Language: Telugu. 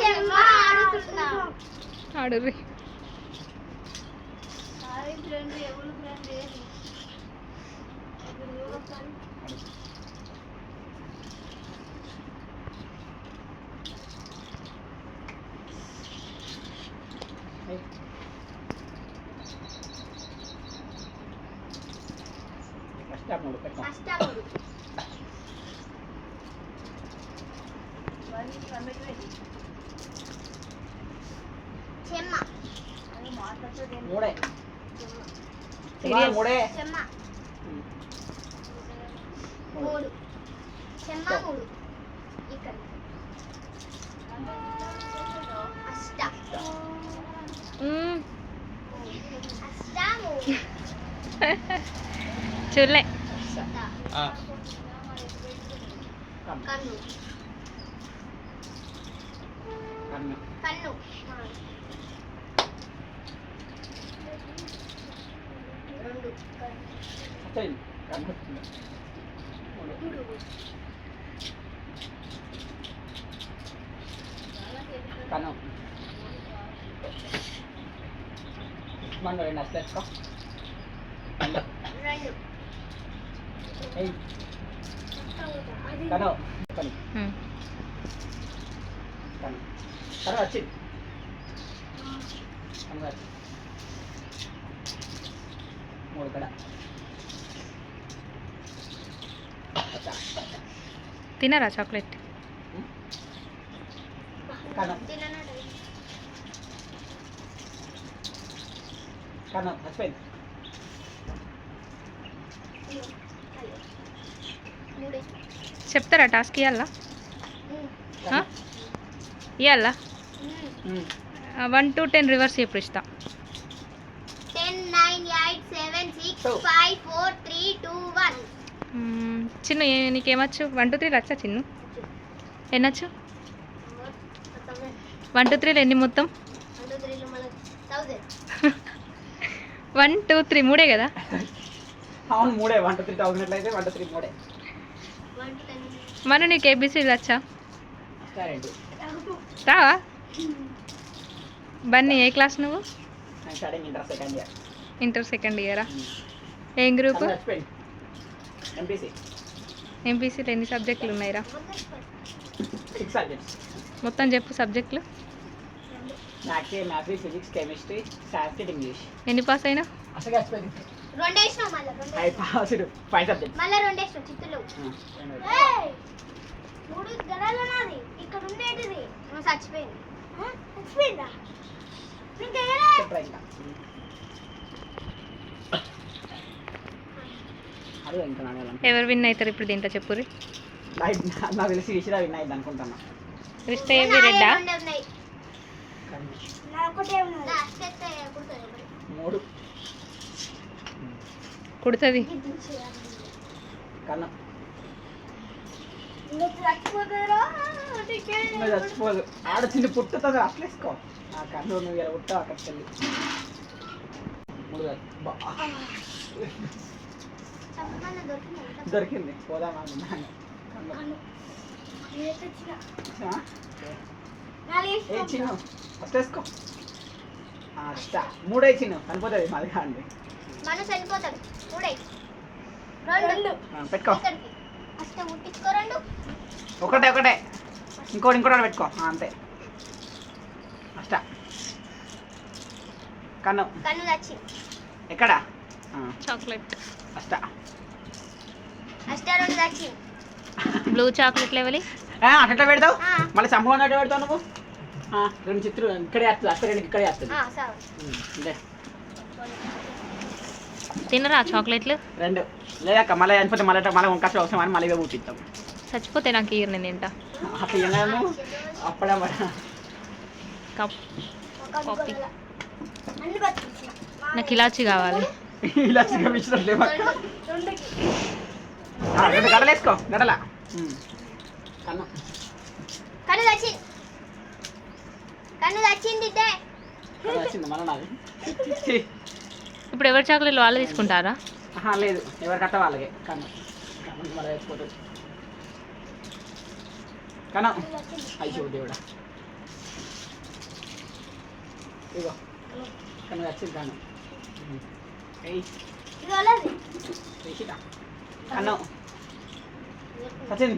చెమ్మ ఆడుతున్నా ఆడుర్రి కష్టపడు పెట్టాం కష్టపడు చెమ్మ మూడే Serious. మూడే చెమ్మ ఉమ్. మూడు చెమ్మ మూడు ఇక్కడ అష్ట మ్మ్. అష్ట మూడు చూడలే ఆ. కన్ను. కన్ను కన్ను కన్ను రెండు వచ్చేయండి. కన్ను వచ్చింది. మూడు. మూడు కన్ను మన రెండు అసలు వేసుకో కన్ను. రెండు ఏయ్. కన్ను కన్ను మ్మ్. కన్ను వచ్చింది మూడు కడ. తినరా చాక్లెట్? కన్ను. చెప్తారా టాస్క్ ఇవ్వాలా. ఇవ్వాలా. వన్ టు టెన్ రివర్స్ చెప్పు ఇస్తా. Ten nine eight seven six Two. Five four three two one మ్మ్. చిన్ను ఏ- నీకేమచ్చు? వన్ టూ త్రీలు వచ్చా చిన్ను? ఎన్నచ్చు? వన్ టూ త్రీలు ఎన్ని మొత్తం? వన్ టూ త్రీ మూడే కదా? అవును మూడే. వన్ టూ త్రీ థౌసండ్ ఎట్లయితే వన్ టూ త్రీ మూడే. మన నీకు ఏబీసీలు వచ్చా రావా బన్నీ ఏ క్లాస్ నువ్వు? Inter second year. Inter second ఇయరా? ఏం గ్రూప్? ఎంపీసీలో ఎన్ని సబ్జెక్టులు ఉన్నాయిరా? సిక్స్ సబ్జెక్ట్స్ మొత్తం చెప్పు సబ్జెక్టులు. Maths maths physics chemistry Sanskrit English ఎన్ని పాస్ అయినా? చచ్చిపోయింది ఎవరు విన్ అవుతారు ఇప్పుడు దీంట్లో చెప్పుర్రి? నాకు తెలిసి విషయం విన్ అయింది అనుకుంటున్నా ఏవి రెడ్డా మూడు. కుడుతుంది. కన్ను. చచ్చిపోదు. ఆడ చిన్న పుట్టుతుంది అట్లేసుకో ఆ కన్ను నువ్వు ఇలా పుట్టావు మూడు కాదు. బా. దొరికింది? పోదామా చిన్న? వచ్చేసుకో అచ్చా మూడే చిన్న. కనిపోతుంది మాది కాండి మూడై. రెండు ఆ, పెట్టుకో. ఒకటే ఒకటే. ఇంకోటి ఇంకోటి పెట్టుకో. ఆ, అంతే. అష్ట. కన్ను. కన్ను తెచ్చి ఎక్కడ? ఆ, చాక్లెట్. అష్ట. అష్ట రెండు తెచ్చి బ్లూ చాక్లెట్ లెవెల్. ఆ, అట్లా పెడతావు. మళ్ళీ సంభవం అట్లా పెడతావు నువ్వు? ఆ, రెండు చిత్రులు. ఇక్కడే వస్తుంది అక్కడ రెండు ఇక్కడే వస్తుంది ఆ, సరే. ఉమ్, ఇదే తినరా చాక్లెట్లు? రెండు. లేదక్క మళ్ళీ చనిపోతే మళ్ళీ మళ్ళీ వంకాసు అవసరం అని మళ్ళీ కూర్చిస్తాం చచ్చిపోతే నాకు ఇయ్యరు నేను తింటా. అప్పుడే కప్ నాకు ఇలాచి కావాలి. ఇలా చూపించడం లేవక్క? రెండు. రెండుకి ఆ, రెండు గడలు. కన్ను. కన్ను మళ్ళీ ఛీ. ఇప్పుడు ఎవరి చాక్లెట్లు వాళ్ళు తీసుకుంటారా? లేదు. ఎవరి కట్ట వాళ్ళకే. కన్ను. కన్ను అయ్యో దేవుడా. ఇగో కన్ను వచ్చింది కన్ను. ఏయ్. కన్ను. సచిన్